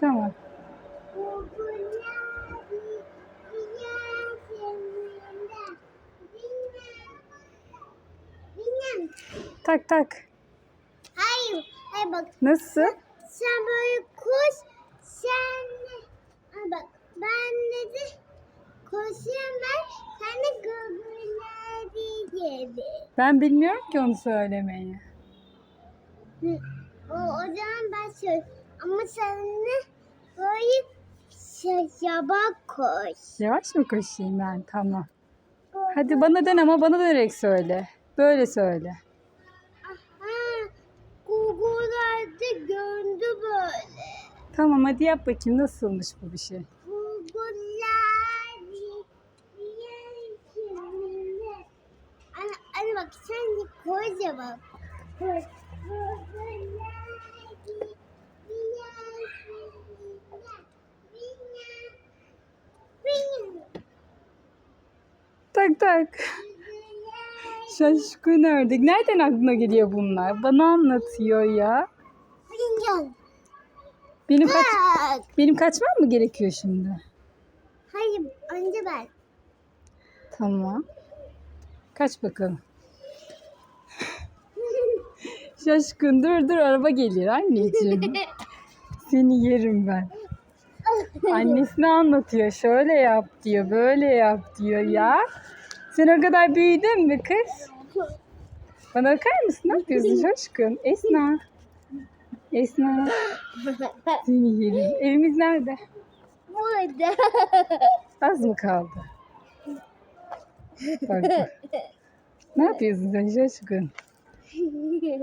Tamam. Tak tak. Hayır. Hayır bak. Nasıl? Sen böyle koş. Sen Ay bak ben dedi koşuyorum ben. Sen de gırgırlar dedi. Ben bilmiyorum ki onu söylemeyi. Hı. O, o zaman ben söyle. Ama sen de böyle şey, yabak koş. Yavaş mı koşayım ben? Tamam. Hadi bana dön ama bana dönerek söyle. Böyle söyle. Aha. Google'larda gördü böyle. Tamam hadi yap bakayım nasılmış bu bir şey. Ana, ana bak sen de koş ya bak. Tak. Şaşkın ördek. Nereden aklına geliyor bunlar? Bana anlatıyor ya. Benim kaç benim kaçmam mı gerekiyor şimdi? Hayır önce ben. Tamam. Kaç bakalım. Şaşkın dur dur araba gelir anneciğim. Seni yerim ben. Annesine anlatıyor. Şöyle yap diyor. Böyle yap diyor ya. Sen o kadar büyüdün mü kız? Bana bakar mısın? Ne yapıyorsun şaşkın? Esna. Esna. Seni yerim. Evimiz nerede? Burada. Az mı kaldı? Bak bak. Ne yapıyorsun sen şaşkın?